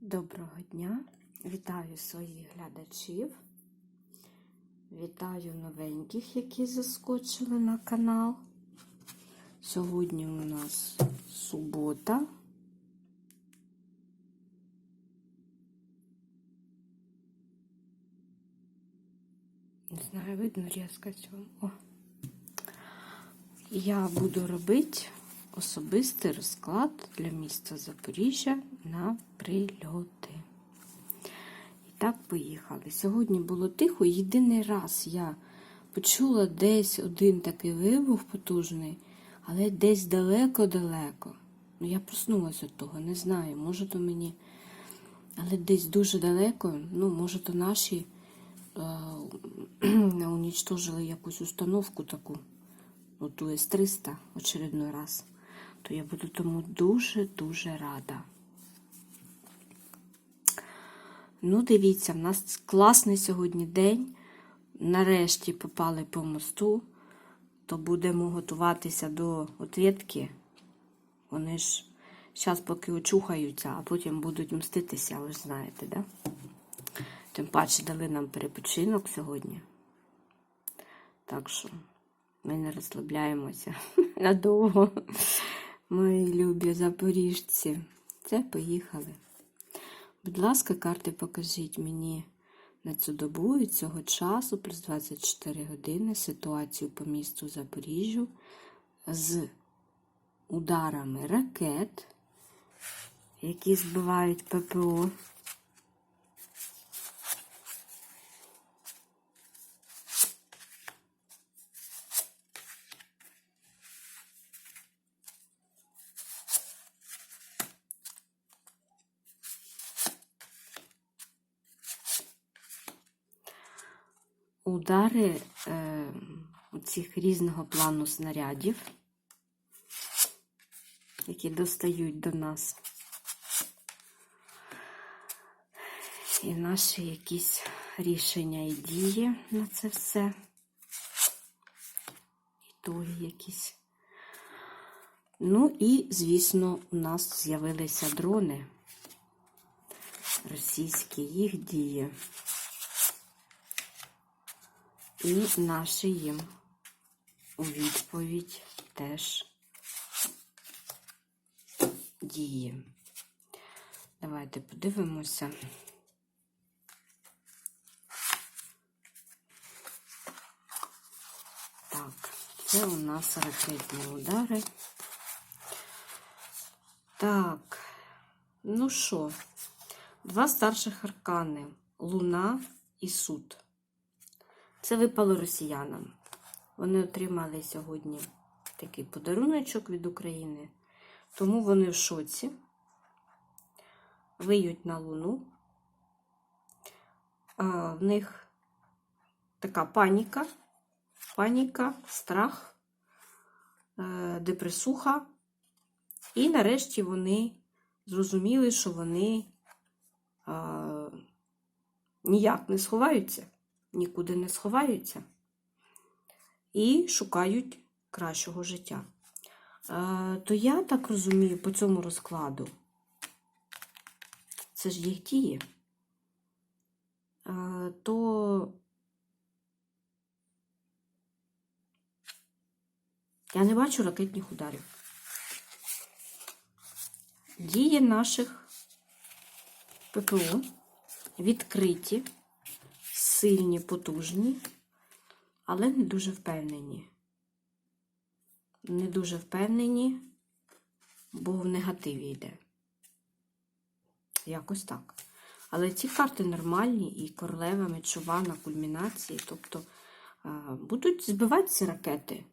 Доброго дня! Вітаю своїх глядачів. Вітаю новеньких, які заскочили на канал. Сьогодні у нас субота. Не знаю, видно різко цього. О. Я буду робити особистий розклад для міста Запоріжжя на прильоти. І так, поїхали. Сьогодні було тихо. Єдиний раз я почула десь один такий вибух потужний, але десь далеко-далеко. Ну, я проснулася від того, не знаю, може то мені. Але десь дуже далеко, ну, може, то наші е, унічтожили якусь установку таку, ну, ту С-300 очередной раз, то я буду тому дуже-дуже рада. Ну, дивіться, в нас класний сьогодні день. Нарешті попали по мосту, то будемо готуватися до отвідки. Вони ж зараз поки очухаються, а потім будуть мститися, ви ж знаєте, да? Тим паче дали нам перепочинок сьогодні. Так що ми не розслабляємося надовго. Мої любі запоріжці. Це поїхали. Будь ласка, карти покажіть мені на цю добу і цього часу, плюс 24 години, ситуацію по місту Запоріжжю з ударами ракет, які збивають ППО. Удари е, цих різного плану снарядів, які достають до нас. І наші якісь рішення і дії на це все. Ітоги якісь. Ну і, звісно, у нас з'явилися дрони російські, їх дії. І наші їм у відповідь теж дії. Давайте подивимося. Так, це у нас ракетні удари. Так, ну що, два старших аркани Луна і суд. Це випало росіянам. Вони отримали сьогодні такий подаруночок від України, тому вони в шоці, виють на Луну. А, в них така паніка, паніка, страх, е, депресуха. І нарешті вони зрозуміли, що вони а, ніяк не сховаються нікуди не сховаються і шукають кращого життя. Е, то я так розумію по цьому розкладу, це ж їх дії, е, то я не бачу ракетних ударів. Дії наших ППО відкриті сильні, потужні, але не дуже впевнені. Не дуже впевнені, бо в негативі йде. Якось так. Але ці карти нормальні і королева мечова на кульмінації, тобто будуть збиватися ракети.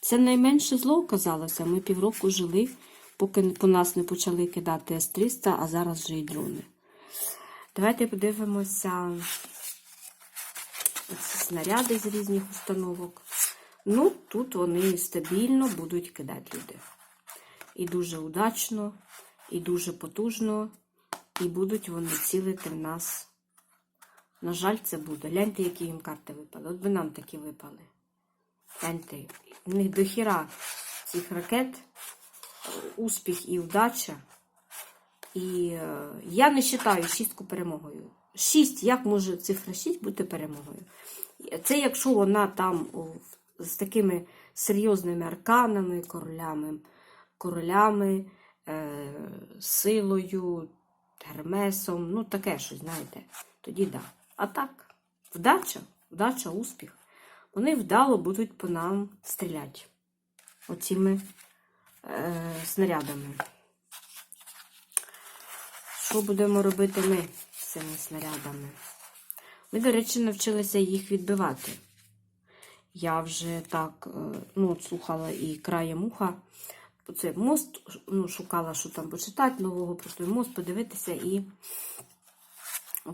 Це найменше зло оказалося. Ми півроку жили, поки по нас не почали кидати С-300, а зараз вже й дрони. Давайте подивимося ці снаряди з різних установок. Ну, тут вони стабільно будуть кидати люди. І дуже удачно, і дуже потужно, і будуть вони цілити в нас. На жаль, це буде. Гляньте, які їм карти випали. От би нам такі випали. Гляньте, в них дохіра цих ракет, успіх і удача. І е, я не вважаю шістку перемогою. Шість, як може цифра 6 бути перемогою? Це якщо вона там з такими серйозними арканами, королями, королями, е, силою, гермесом, ну таке щось, знаєте, тоді да. А так, вдача, вдача, успіх. Вони вдало будуть по нам стріляти оціми е, снарядами. Що будемо робити ми цими снарядами? Ми, до речі, навчилися їх відбивати. Я вже так е, ну, слухала і краєм уха. Оце мост ну, шукала, що там почитати нового про той мост, подивитися і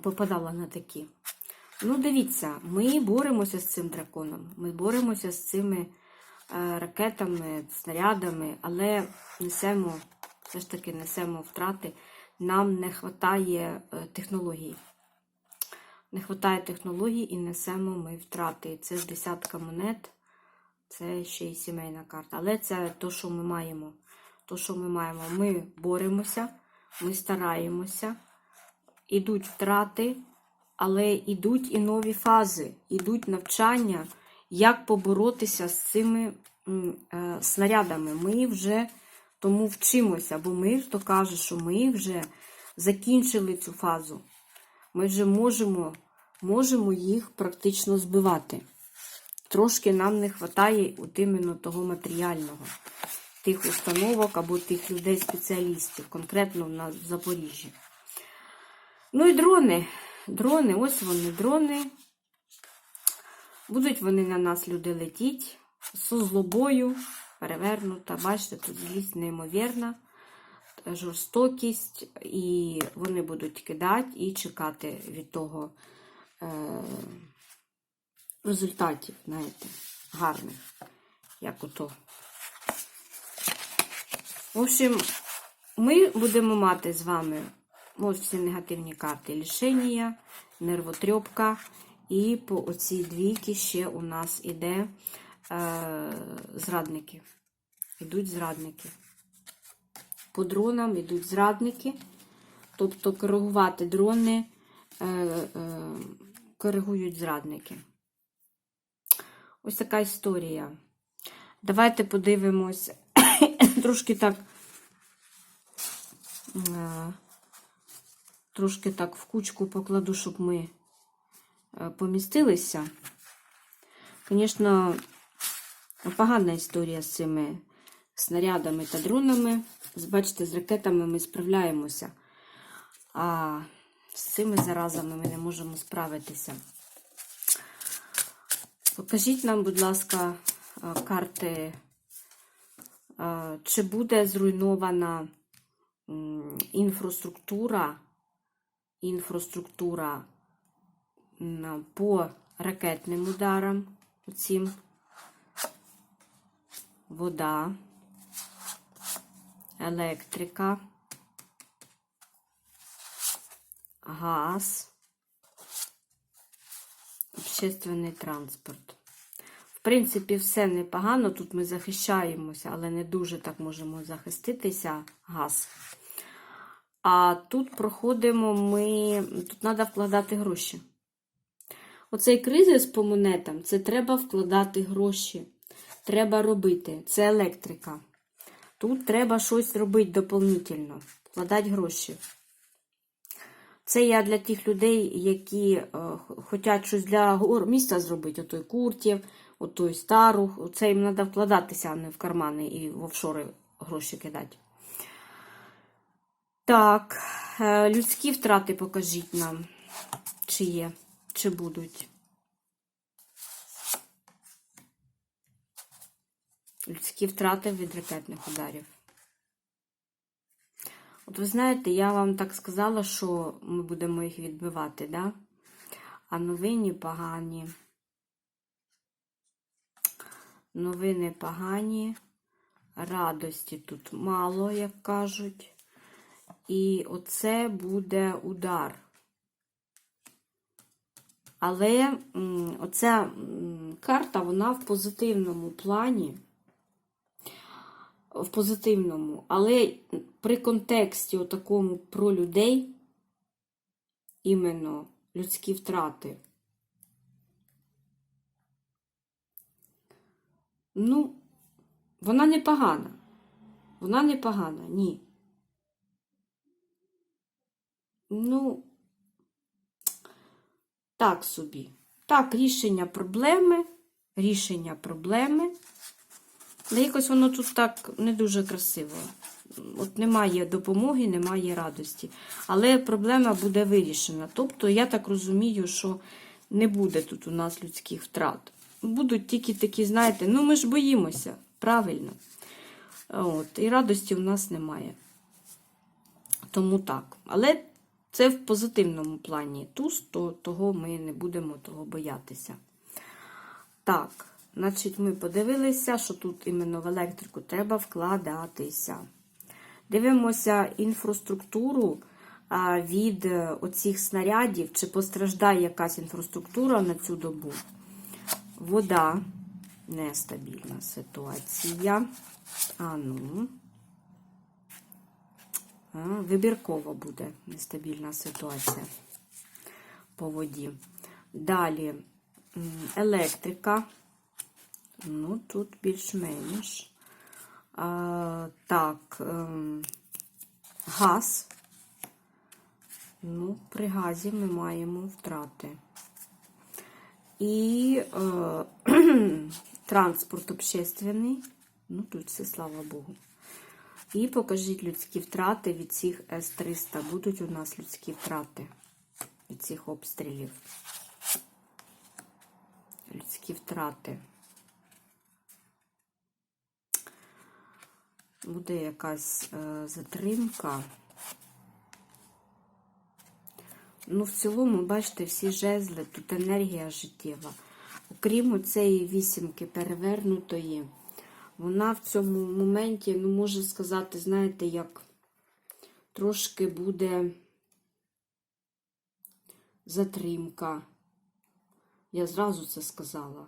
попадала на такі. Ну, дивіться, ми боремося з цим драконом. Ми боремося з цими е, ракетами, снарядами, але несемо, все ж таки несемо втрати. Нам не вистачає технологій. Не вистачає технологій і несемо ми втрати. Це з десятка монет, це ще й сімейна карта. Але це то, що ми маємо. То, що ми маємо. Ми боремося, ми стараємося, ідуть втрати, але йдуть і нові фази, ідуть навчання, як поборотися з цими е, снарядами. Ми вже тому вчимося, бо ми, хто каже, що ми вже закінчили цю фазу. Ми вже можемо, можемо їх практично збивати. Трошки нам не вистачає от іменно того матеріального, тих установок або тих людей-спеціалістів, конкретно на Запоріжжі. Ну і дрони. Дрони, ось вони, дрони. Будуть вони на нас люди летіть з злобою, перевернута. Бачите, тут злість неймовірна, жорстокість, і вони будуть кидати і чекати від того е- результатів, знаєте, гарних, як ото. В общем, ми будемо мати з вами ось всі негативні карти лишення, нервотрьопка. І по оцій двійки ще у нас іде зрадники. Ідуть зрадники. По дронам йдуть зрадники. Тобто коригувати дрони е, е, коригують зрадники. Ось така історія. Давайте подивимось трошки так. Е, трошки так в кучку покладу, щоб ми е, помістилися. Звісно, погана історія з цими снарядами та дронами. Бачите, з ракетами ми справляємося. А з цими заразами ми не можемо справитися. Покажіть нам, будь ласка, е, карти, е, чи буде зруйнована інфраструктура, інфраструктура по ракетним ударам, оцім, вода, електрика, газ, общественний транспорт. В принципі, все непогано. Тут ми захищаємося, але не дуже так можемо захиститися газ. А тут проходимо ми. Тут треба вкладати гроші. Оцей кризис по монетам це треба вкладати гроші. Треба робити. Це електрика. Тут треба щось робити дополнительно. Вкладати гроші. Це я для тих людей, які е, хочуть щось для міста зробити, отой куртів, отой стару. Це їм треба вкладатися, а не в кармани і в офшори гроші кидати. Так, е, людські втрати покажіть нам, чи є, чи будуть. Людські втрати від ракетних ударів. От ви знаєте, я вам так сказала, що ми будемо їх відбивати, да? А новини погані. Новини погані. Радості тут мало, як кажуть. І оце буде удар. Але оця карта, вона в позитивному плані. В позитивному, але при контексті такому про людей, іменно людські втрати. Ну, вона не погана. Вона не погана, ні. Ну, так собі. Так, рішення проблеми, рішення проблеми. Але якось воно тут так не дуже красиво. От немає допомоги, немає радості. Але проблема буде вирішена. Тобто, я так розумію, що не буде тут у нас людських втрат. Будуть тільки такі, знаєте, ну ми ж боїмося, правильно. От, І радості у нас немає. Тому так. Але це в позитивному плані. Туз, то того ми не будемо того боятися. Так, значить, ми подивилися, що тут іменно в електрику треба вкладатися. Дивимося інфраструктуру від е, оцих снарядів, чи постраждає якась інфраструктура на цю добу. Вода, нестабільна ситуація. А ну. А, вибірково буде нестабільна ситуація по воді. Далі електрика. Ну, тут більш-менш. Так, ем, газ. Ну, при газі ми маємо втрати. І е, транспорт общественний. Ну, тут все, слава Богу. І покажіть людські втрати від цих С-300. Будуть у нас людські втрати від цих обстрілів. Людські втрати. Буде якась е, затримка. Ну, в цілому, бачите, всі жезли, тут енергія життєва. Окрім цієї вісімки перевернутої, вона в цьому моменті, ну, можу сказати, знаєте, як трошки буде затримка. Я зразу це сказала.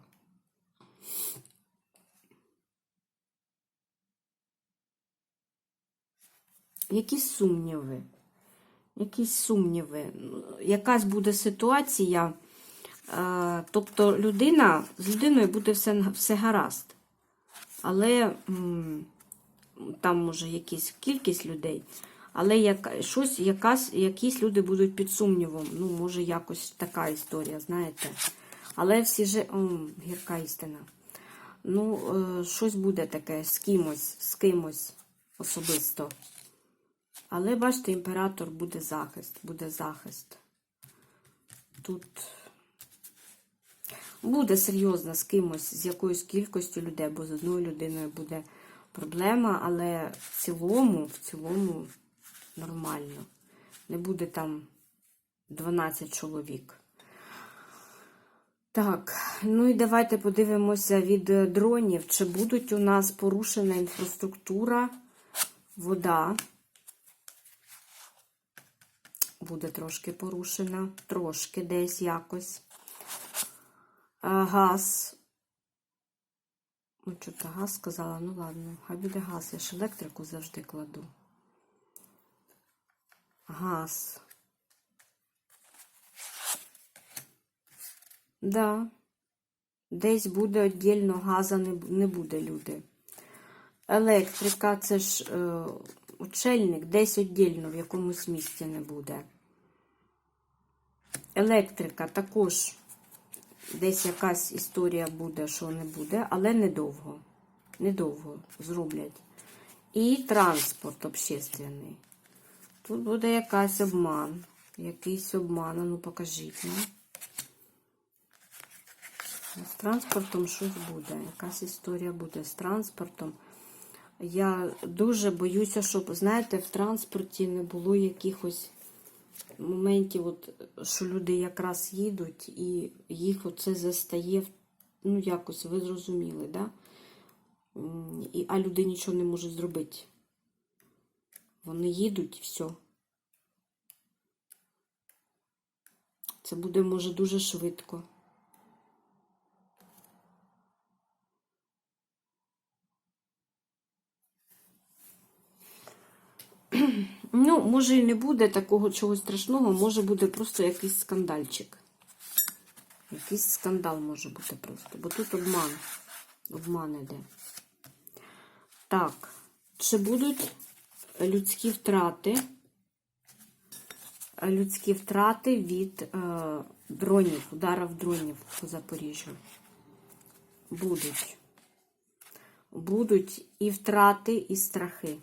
Якісь сумніви. Якісь сумніви. Якась буде ситуація. е, Тобто людина, з людиною буде все, все гаразд. Але там може якась кількість людей, але як, щось, якась, якісь люди будуть під сумнівом. Ну, може, якось така історія, знаєте. Але всі же. Гірка істина. Ну, е, щось буде таке з кимось, з кимось особисто. Але, бачите, імператор буде захист, буде захист. Тут буде серйозно з кимось, з якоюсь кількістю людей, бо з одною людиною буде проблема, але в цілому, в цілому нормально. Не буде там 12 чоловік. Так, ну і давайте подивимося від дронів, чи будуть у нас порушена інфраструктура, вода. Буде трошки порушена, трошки десь якось. Газ. Ну, що то газ сказала, ну ладно, хай буде газ, я ж електрику завжди кладу. Газ. Да. Десь буде віддільно газа не, буде, люди. Електрика це ж е, учельник, десь віддільно в якомусь місці не буде. Електрика також десь якась історія буде, що не буде, але недовго. Недовго зроблять. І транспорт общественний. Тут буде якась обман. Якийсь обман. Ну, покажіть. Ну. З транспортом щось буде. Якась історія буде з транспортом. Я дуже боюся, щоб, знаєте, в транспорті не було якихось моментів, от, що люди якраз їдуть, і їх оце застає, ну, якось, ви зрозуміли, да? І, а люди нічого не можуть зробити. Вони їдуть і все. Це буде, може, дуже швидко. Може і не буде такого чогось страшного, може буде просто якийсь скандальчик. Якийсь скандал може бути просто, бо тут обман. Обман іде. Так, чи будуть людські втрати? Людські втрати від е, дронів, ударів дронів по Запоріжжю? Будуть. Будуть і втрати, і страхи.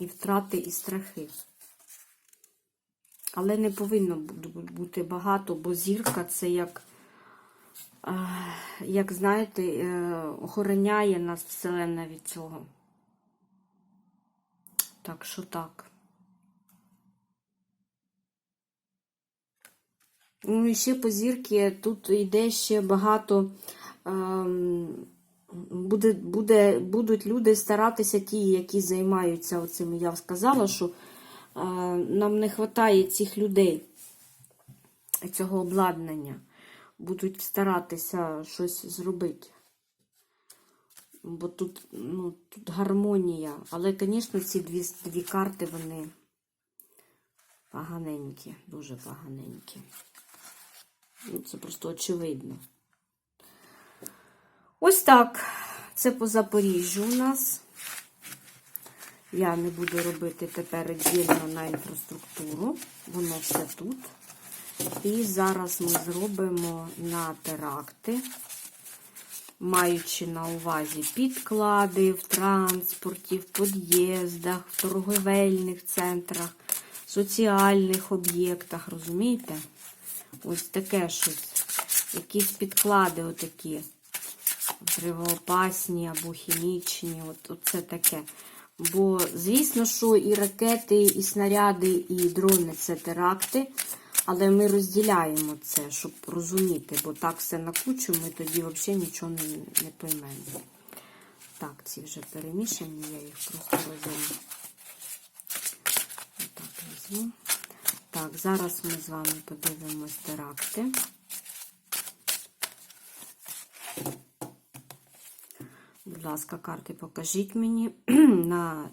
І втрати, і страхи. Але не повинно бути багато, бо зірка це як, е, як знаєте, е, охороняє нас Вселенна від цього. Так що так. Ну і ще по зірки тут йде ще багато. ем, буде, буде, будуть люди старатися, ті, які займаються оцим. Я сказала, що е, нам не вистачає цих людей, цього обладнання. Будуть старатися щось зробити. Бо тут, ну, тут гармонія. Але, звісно, ці дві, дві карти, вони поганенькі, дуже поганенькі. Ну, Це просто очевидно. Ось так. Це по Запоріжжю у нас. Я не буду робити тепер віддільно на інфраструктуру. Воно все тут. І зараз ми зробимо на теракти, маючи на увазі підклади в транспорті, в під'їздах, в торговельних центрах, соціальних об'єктах. Розумієте? Ось таке щось. Якісь підклади отакі. Взривоопасні або хімічні. От, Оце таке. Бо, звісно, що і ракети, і снаряди, і дрони це теракти. Але ми розділяємо це, щоб розуміти, бо так все на кучу, ми тоді взагалі нічого не, не поймемо. Так, ці вже перемішані, я їх просто розумію. Так, зараз ми з вами подивимось теракти. Будь ласка, карти покажіть мені на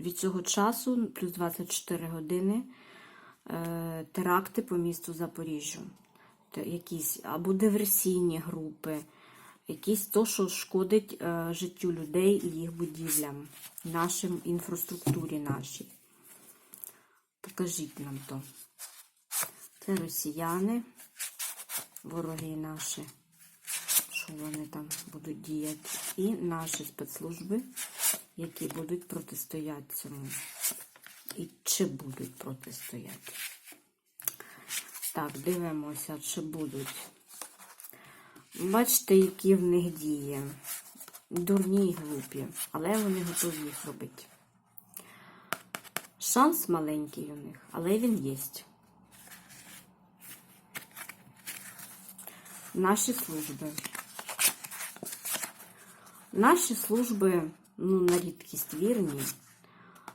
від цього часу, плюс 24 години, е, теракти по місту Запоріжжю. Якісь або диверсійні групи, якісь то, що шкодить е, життю людей і їх будівлям, нашим інфраструктурі нашій. Покажіть нам то. Це росіяни, вороги наші, вони там будуть діяти, і наші спецслужби, які будуть протистояти цьому. І чи будуть протистояти. Так, дивимося, чи будуть. Бачите, які в них дії. Дурні і глупі, але вони готові їх робити. Шанс маленький у них, але він є. Наші служби. Наші служби, ну, на рідкість вірні.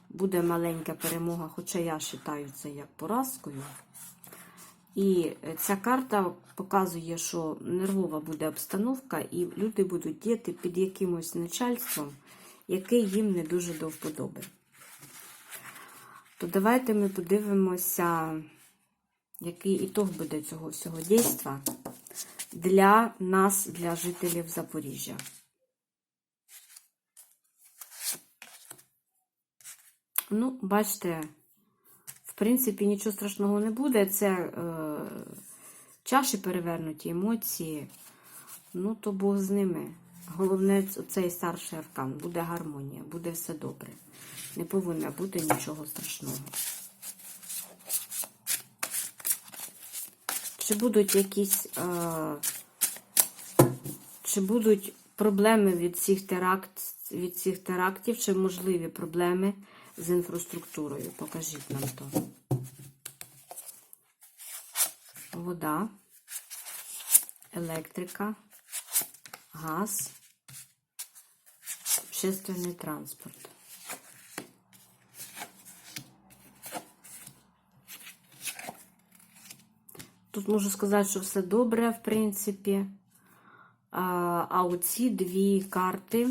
Буде маленька перемога, хоча я вважаю це як поразкою. І ця карта показує, що нервова буде обстановка, і люди будуть діяти під якимось начальством, яке їм не дуже до вподоби. То давайте ми подивимося, який ітог буде цього всього дійства для нас, для жителів Запоріжжя. Ну, бачите, в принципі, нічого страшного не буде. Це е, чаші перевернуті, емоції. Ну, то Бог з ними. Головне, цей старший аркан. Буде гармонія, буде все добре. Не повинно бути нічого страшного. Чи будуть якісь. Е, чи будуть проблеми від цих, теракт, від цих терактів, чи можливі проблеми з інфраструктурою? Покажіть нам то. Вода, електрика, газ, общественний транспорт. Тут можу сказати, що все добре, в принципі. А, оці дві карти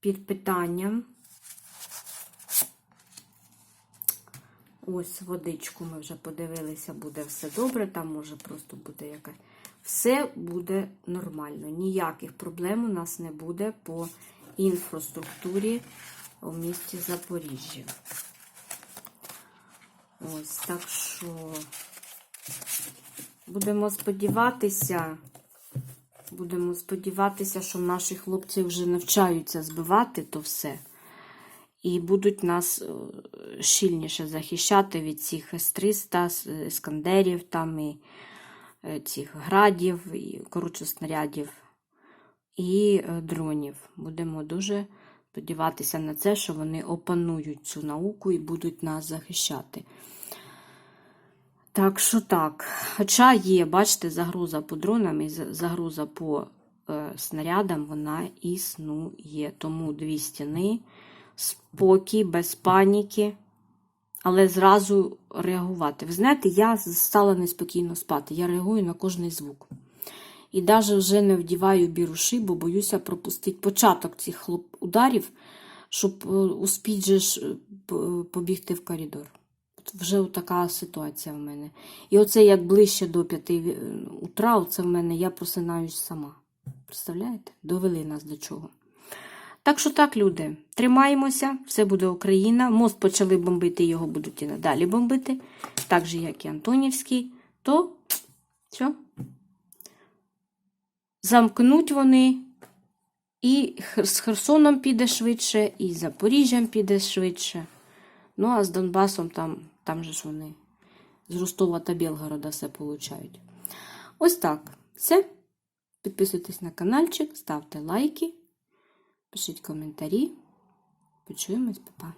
під питанням. Ось водичку ми вже подивилися, буде все добре, там може просто буде якась. Все буде нормально. Ніяких проблем у нас не буде по інфраструктурі у місті Запоріжжя. Ось так що будемо сподіватися, будемо сподіватися, що наші хлопці вже навчаються збивати то все. І будуть нас е, щільніше захищати від цих С-300, Іскандерів, там і е, цих градів, і, коротше, снарядів і е, дронів. Будемо дуже сподіватися на це, що вони опанують цю науку і будуть нас захищати. Так що так. Хоча є, бачите, загроза по дронам і за- загроза по е, снарядам, вона існує. Тому дві стіни, спокій, без паніки, але зразу реагувати. Ви знаєте, я стала неспокійно спати. Я реагую на кожний звук. І навіть вже не вдіваю біруші, бо боюся пропустити початок цих ударів, щоб е, успіть же ж е, побігти в коридор. Вже така ситуація в мене. І оце як ближче до п'яти е, утра, оце в мене я просинаюсь сама. Представляєте? Довели нас до чого. Так що так, люди, тримаємося, все буде Україна. Мост почали бомбити, його будуть і надалі бомбити, так же, як і Антонівський, то все. Замкнуть вони, і з Херсоном піде швидше, і з Запоріжжям піде швидше. Ну, а з Донбасом там, там же ж вони з Ростова та Білгорода все получають. Ось так. Все. Підписуйтесь на каналчик, ставте лайки, пишіть коментарі. Почуємось, па-па.